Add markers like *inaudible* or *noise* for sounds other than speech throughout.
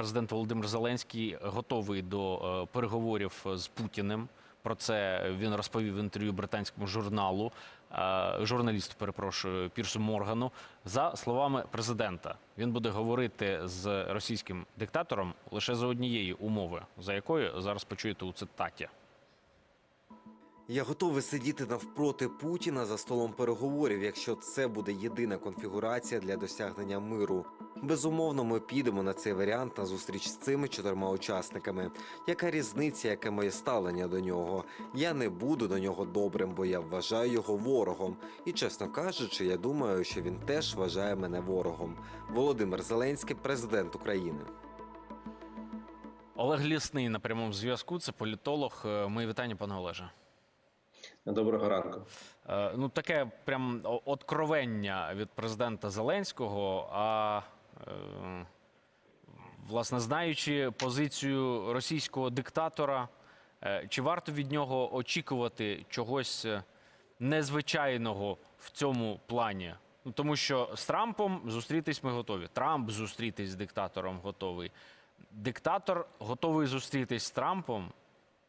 президент Володимир Зеленський готовий до е, переговорів з Путіним. Про це він розповів в інтерв'ю британському журналу, е, журналісту, перепрошую, Пірсу Моргану. За словами президента, він буде говорити з російським диктатором лише за однієї умови, за якою зараз почуєте у цитаті. Я готовий сидіти навпроти Путіна за столом переговорів, якщо це буде єдина конфігурація для досягнення миру. Безумовно, ми підемо на цей варіант на зустріч з цими чотирма учасниками. Яка різниця, яке моє ставлення до нього? Я не буду до нього добрим, бо я вважаю його ворогом. І чесно кажучи, я думаю, що він теж вважає мене ворогом. Володимир Зеленський, президент України. Олег Лісний на прямому зв'язку. Це політолог. Е, Мої вітання, пане Олеже. Доброго ранку. Е, Ну, таке прям откровення від президента Зеленського. А е, власне, знаючи позицію російського диктатора, е, чи варто від нього очікувати чогось незвичайного в цьому плані? Ну, тому що з Трампом зустрітись ми готові. Трамп зустрітись з диктатором готовий. Диктатор готовий зустрітись з Трампом,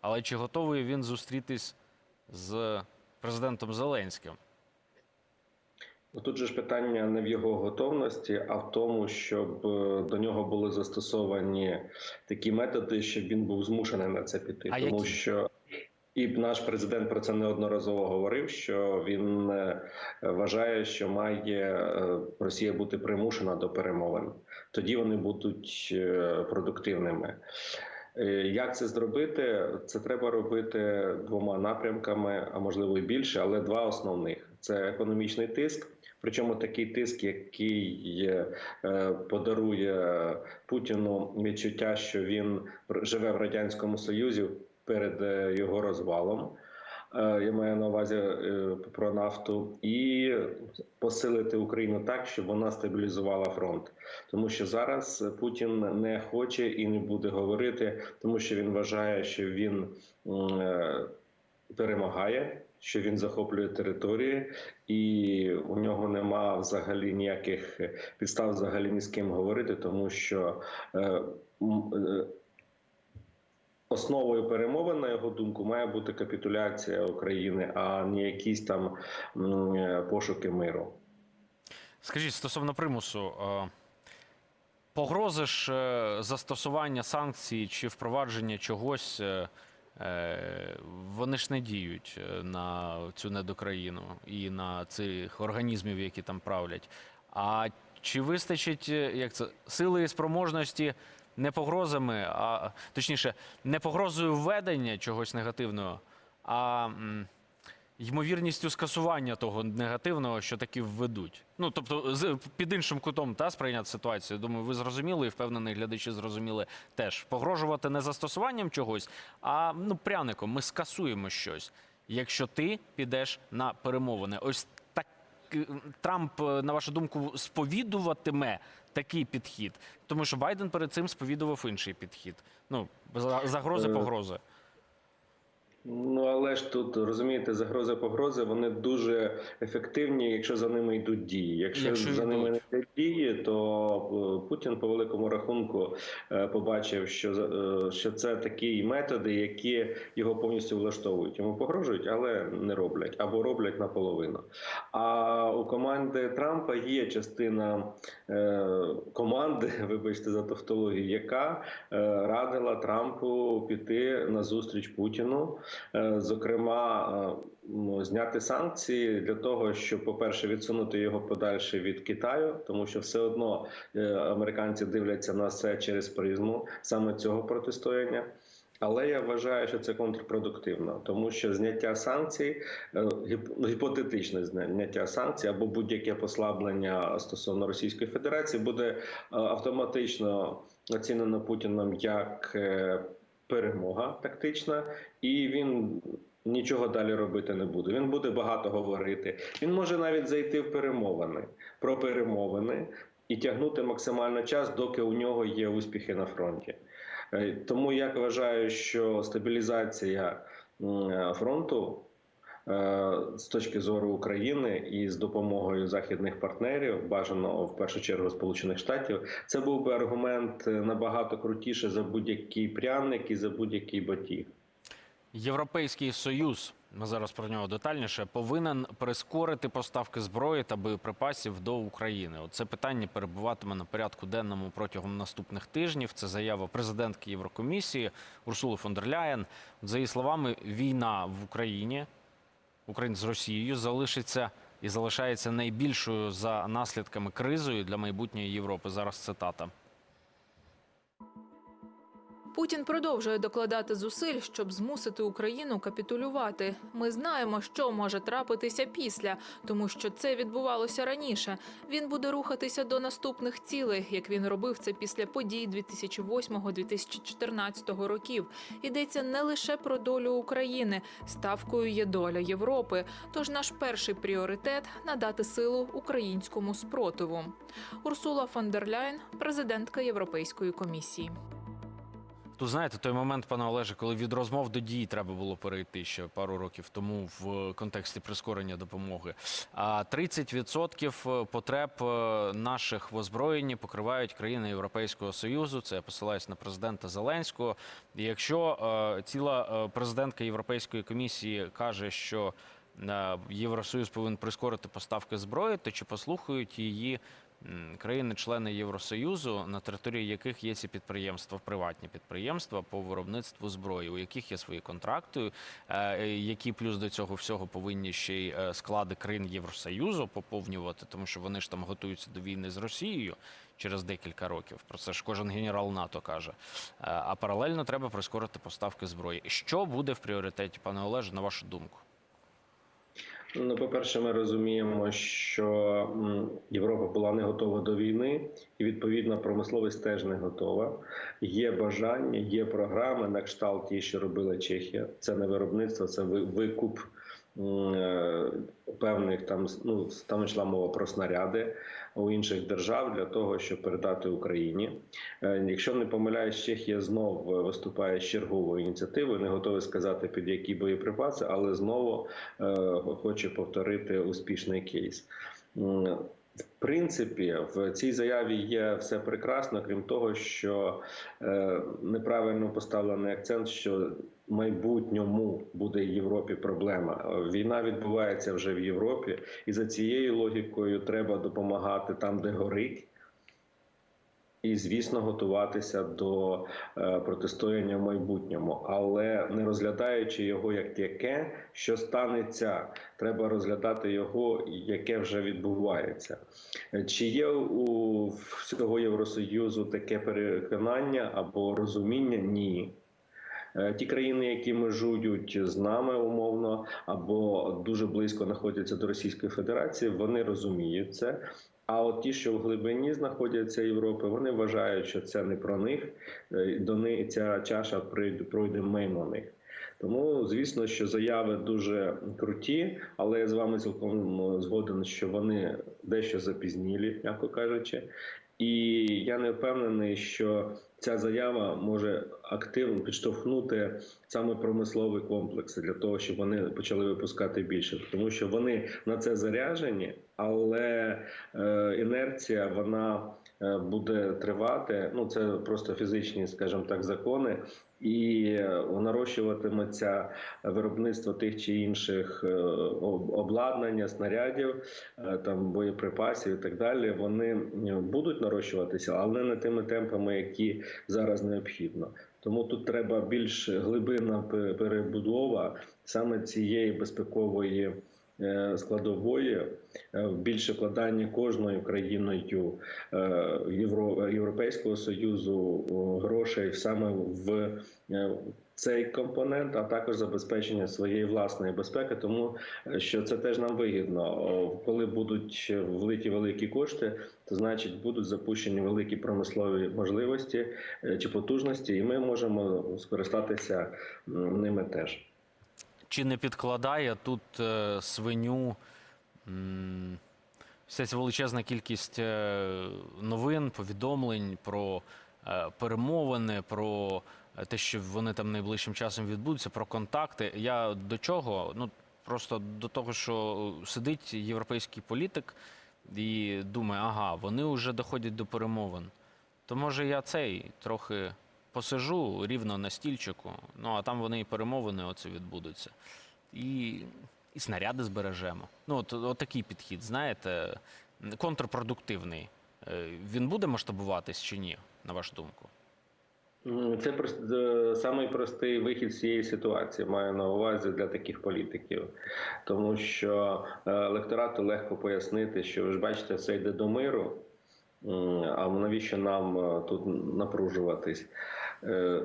але чи готовий він зустрітись з президентом Зеленським? Ну, Тут же ж питання не в його готовності, а в тому, щоб е, до нього були застосовані такі методи, щоб він був змушений на це піти. А Тому які? що і наш президент про це неодноразово говорив, що він е, вважає, що має е, Росія бути примушена до перемовин. Тоді вони будуть продуктивними. Е, Як це зробити? Це треба робити двома напрямками, а можливо і більше, але два основних: це економічний тиск. Причому такий тиск, який е, подарує Путіну відчуття, що він живе в радянському союзі перед е, його розвалом. Е, Я маю на увазі е, про нафту і посилити Україну так, щоб вона стабілізувала фронт, тому що зараз Путін не хоче і не буде говорити, тому що він вважає, що він е, перемагає, що він захоплює території, і у нього нема взагалі ніяких підстав взагалі ні з ким говорити, тому що основою перемовин, на його думку, має бути капітуляція України, а не якісь там е, пошуки миру. Скажіть стосовно примусу, е, погрози ж е, застосування санкцій чи впровадження чогось, вони ж не діють на цю недокраїну і на цих організмів, які там правлять. А чи вистачить як це сили і спроможності не погрозами, а точніше, не погрозою введення чогось негативного, а ймовірністю скасування того негативного, що таки введуть. Ну тобто, під іншим кутом та сприйняти ситуацію. Думаю, ви зрозуміли і впевнений, глядачі зрозуміли теж. Погрожувати не застосуванням чогось, а ну пряником. Ми скасуємо щось. Якщо ти підеш на перемовини, ось Трамп, е, на вашу думку, сповідуватиме такий підхід, тому що Байден перед цим сповідував інший підхід. Ну за- загрози, Е, погрози. Ну але ж тут розумієте, загрози погрози вони дуже ефективні, якщо за ними йдуть дії. Якщо, Якщо за ними не йдуть дії, то е, Путін по великому рахунку е, побачив, що е, що це такі методи, які його повністю влаштовують. Йому погрожують, але не роблять або роблять наполовину. А у команди Трампа є частина е, команди, *laughs* вибачте за тавтологію, яка радила Трампу піти на зустріч Путіну. Е, Зокрема, е, ну, зняти санкції для того, щоб, по-перше, відсунути його подальше від Китаю, тому що все одно е, американці дивляться на це через призму саме цього протистояння. Але я вважаю, що це контрпродуктивно, тому що зняття санкцій, гіп- гіпотетичне зняття санкцій або будь-яке послаблення стосовно Російської Федерації буде автоматично оцінено Путіном як перемога тактична, і він нічого далі робити не буде. Він буде багато говорити. Він може навіть зайти в перемовини про перемовини і тягнути максимально час, доки у нього є успіхи на фронті. Е, Тому я вважаю, що стабілізація фронту е, з точки зору України і з допомогою західних партнерів, бажано в першу чергу Сполучених Штатів, це був би аргумент е, набагато крутіше за будь-який пряник і за будь-який батіг. Європейський союз, ми зараз про нього детальніше, повинен прискорити поставки зброї та боєприпасів до України. Це питання перебуватиме на порядку денному протягом наступних тижнів. Це заява президентки Єврокомісії Урсули фон дер Ляєн. За її словами, війна в Україні, Україна з Росією, залишиться і залишається найбільшою за наслідками кризою для майбутньої Європи. Зараз цитата. Путін продовжує докладати зусиль, щоб змусити Україну капітулювати. Ми знаємо, що може трапитися після, тому що це відбувалося раніше. Він буде рухатися до наступних цілей, як він робив це після подій 2008-2014 років. Йдеться не лише про долю України. Ставкою є доля Європи. Тож наш перший пріоритет надати силу українському спротиву. Урсула фон дер Ляйн, президентка Європейської комісії. Тут знаєте, той момент, пане Олеже, коли від розмов до дій треба було перейти ще пару років тому в контексті прискорення допомоги. А 30% потреб е, наших в озброєнні покривають країни Європейського союзу. Це я посилаюсь на президента Зеленського. І якщо е, ціла е, президентка Європейської комісії каже, що е, Євросоюз повинен прискорити поставки зброї, то чи послухають її країни-члени Євросоюзу, на території яких є ці підприємства, приватні підприємства по виробництву зброї, у яких є свої контракти, е, які плюс до цього всього повинні ще й е, склади країн Євросоюзу поповнювати, тому що вони ж там готуються до війни з Росією через декілька років. Про це ж кожен генерал НАТО каже. Е, А паралельно треба прискорити поставки зброї. Що буде в пріоритеті, пане Олеже, на вашу думку? Ну, по-перше, ми розуміємо, що Європа була не готова до війни, і відповідно промисловість теж не готова. Є бажання, є програми на кшталт ті, що робила Чехія. Це не виробництво, це ви- викуп е, певних там ну там йшла мова про снаряди у інших держав для того, щоб передати Україні. Е, Якщо не помиляюсь, Чехія знов виступає з черговою ініціативою. Не готовий сказати під які боєприпаси, але знову е, хоче повторити успішний кейс. В принципі, в цій заяві є все прекрасно, крім того, що е, неправильно поставлений акцент, що майбутньому буде Європі проблема. Е, Війна відбувається вже в Європі, і за цією логікою треба допомагати там, де горить. І, звісно, готуватися до е, протистояння в майбутньому, але не розглядаючи його як яке, що станеться, треба розглядати його, яке вже відбувається. Е, Чи є у всього Євросоюзу таке переконання або розуміння? Ні. Е, Ті країни, які межують з нами умовно, або дуже близько знаходяться до Російської Федерації, вони розуміють це. А от ті, що в глибині знаходяться Європи, вони вважають, що це не про них, е, до них ця чаша пройде, пройде мимо них. Тому, звісно, що заяви дуже круті, але я з вами цілком згоден, що вони дещо запізнілі, м'яко кажучи. І я не впевнений, що ця заява може активно підштовхнути саме промисловий комплекс для того, щоб вони почали випускати більше, тому що вони на це заряжені, але е, інерція вона буде тривати. Ну це просто фізичні, скажімо так, закони. І е, нарощуватиметься виробництво тих чи інших е, обладнання, снарядів, е, там боєприпасів і так далі. Вони е, будуть нарощуватися, але не тими темпами, які зараз необхідно. Тому тут треба більш глибинна перебудова саме цієї безпекової е, складової, е, більше вкладання кожною країною е, Євро, Європейського союзу грошей саме в е, цей компонент, а також забезпечення своєї власної безпеки, тому е, що це теж нам вигідно. Коли будуть влиті великі кошти, то значить будуть запущені великі промислові можливості е, чи потужності, і ми можемо скористатися ними теж. Чи не підкладає тут е, свиню вся ця величезна кількість е, новин, повідомлень про е, перемовини, про те, що вони там найближчим часом відбудуться, про контакти. Я до чого? Ну, просто до того, що сидить європейський політик і думає, ага, вони вже доходять до перемовин. То може я цей трохи посижу рівно на стільчику, ну а там вони і перемовини оце відбудуться. І, і снаряди збережемо. Ну, от, от такий підхід, знаєте, контрпродуктивний. Е, Він буде масштабуватись чи ні, на вашу думку? Це прост- е, самий простий вихід з цієї ситуації, маю на увазі для таких політиків. Тому що е, електорату легко пояснити, що ви ж бачите, все йде до миру. А навіщо нам тут напружуватись? Е,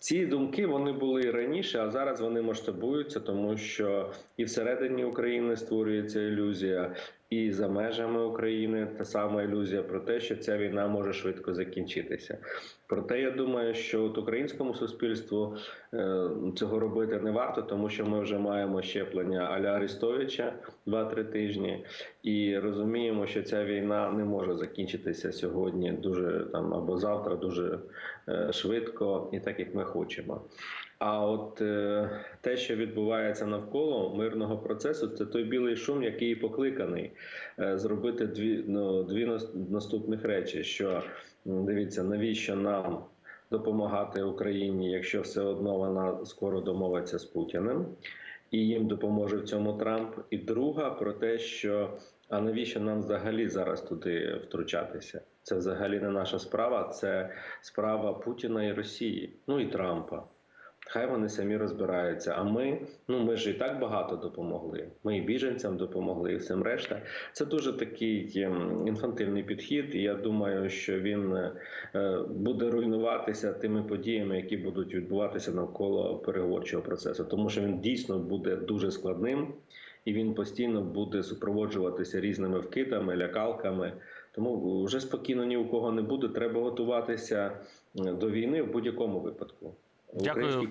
Ці думки вони були і раніше, а зараз вони масштабуються, тому що і всередині України створюється ілюзія, і за межами України та сама ілюзія про те, що ця війна може швидко закінчитися. Проте я думаю, що от українському суспільству е, цього робити не варто, тому що ми вже маємо щеплення Аля Арестовича 2-3 тижні, і розуміємо, що ця війна не може закінчитися сьогодні дуже там або завтра дуже е, швидко і так як ми хочемо. А от е, те, що відбувається навколо мирного процесу, це той білий шум, який покликаний е, зробити дві, ну, дві наступних речі: що дивіться, навіщо нам допомагати Україні, якщо все одно вона скоро домовиться з Путіним, і їм допоможе в цьому Трамп. І друга про те, що а навіщо нам взагалі зараз туди втручатися? Це взагалі не наша справа, це справа Путіна і Росії, ну і Трампа. Хай вони самі розбираються. А ми, ну ми ж і так багато допомогли. Ми і біженцям допомогли, і всім решта. Це дуже такий ем, інфантильний підхід. І я думаю, що він е, буде руйнуватися тими подіями, які будуть відбуватися навколо переговорчого процесу, тому що він дійсно буде дуже складним і він постійно буде супроводжуватися різними вкидами, лякалками. Тому вже спокійно ні у кого не буде. Треба готуватися е, до війни в будь-якому випадку. Дякую.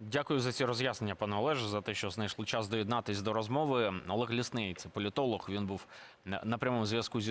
Дякую за ці роз'яснення, пане Олеже, за те, що знайшли час доєднатись до розмови. Олег Лісний, це політолог. Він був на прямому зв'язку зі